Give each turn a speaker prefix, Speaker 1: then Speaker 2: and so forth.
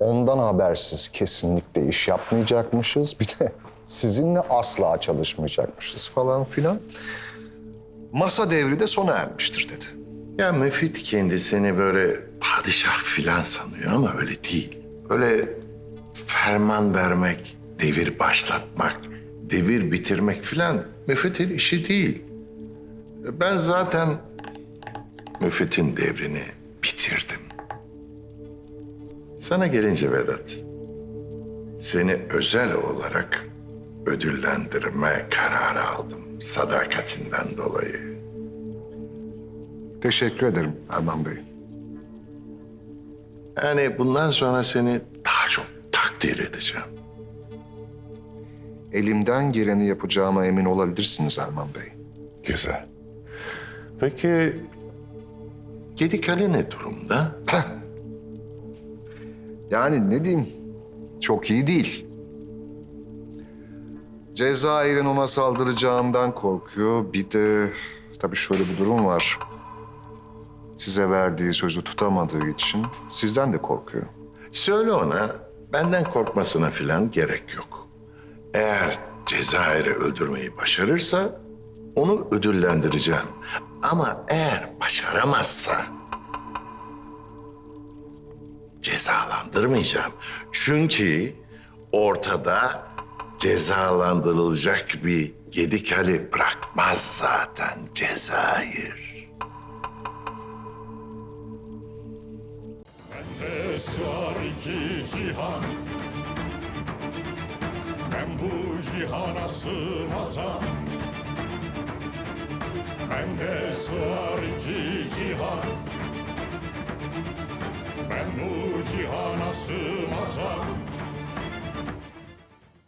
Speaker 1: ondan habersiz kesinlikle iş yapmayacakmışız. Bir de sizinle asla çalışmayacakmışız falan filan. Masa devri de sona ermiştir dedi.
Speaker 2: Ya Müfit kendisini böyle padişah filan sanıyor ama öyle değil. Öyle ferman vermek, devir başlatmak, devir bitirmek filan Müfit'in işi değil. Ben zaten Müfit'in devrini. Sana gelince Vedat, seni özel olarak ödüllendirme kararı aldım sadakatinden dolayı.
Speaker 1: Teşekkür ederim Erman Bey.
Speaker 2: Yani bundan sonra seni daha çok takdir edeceğim.
Speaker 1: Elimden geleni yapacağıma emin olabilirsiniz Erman Bey.
Speaker 2: Güzel. Peki Gedikale ne durumda?
Speaker 1: Yani ne diyeyim? Çok iyi değil. Cezayir'in ona saldıracağından korkuyor. Bir de tabii şöyle bir durum var. Size verdiği sözü tutamadığı için sizden de korkuyor.
Speaker 2: Söyle ona benden korkmasına filan gerek yok. Eğer Cezayir'i öldürmeyi başarırsa onu ödüllendireceğim. Ama eğer başaramazsa cezalandırmayacağım. Çünkü ortada cezalandırılacak bir Gedikali bırakmaz zaten Cezayir.
Speaker 3: Sığar iki cihan Ben bu cihana sığmazam Bende sığar iki cihan Ben bu cihana sığmazam